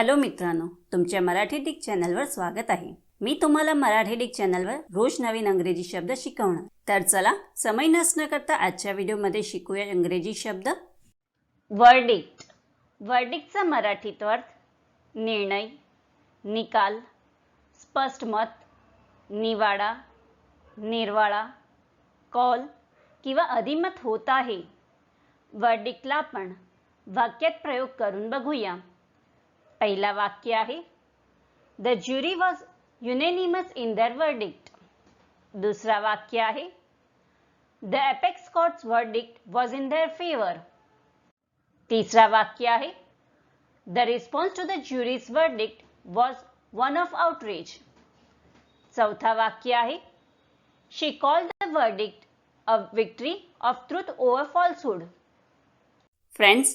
Hello मित्रांनो तुमच्या Marathi Dick चॅनलवर स्वागत आहे. मी तुम्हाला मराठी डिक चॅनलवर रोज नवीन अंग्रेजी शब्द शिकवणार. तर चला समय नसणं करता आजच्या व्हिडिओमध्ये शिकूया इंग्रजी शब्द. वर्डिक्ट वर्डिक्टचा मराठीत अर्थ निर्णय निकाल स्पष्ट मत निवाडा निर्वाळा कॉल किंवा अधिमत होत आहे. वर्डिक्टला आपण वाक्यात प्रयोग करून बघूया. पहिला वाक्य आहे. The jury was unanimous in their verdict दुसरा वाक्य आहे. The apex court's verdict was in their favour तिसरा वाक्य आहे. The response to the jury's verdict was one of outreach चौथा वाक्य आहे. She call the verdict a victory of truth over falsehood friends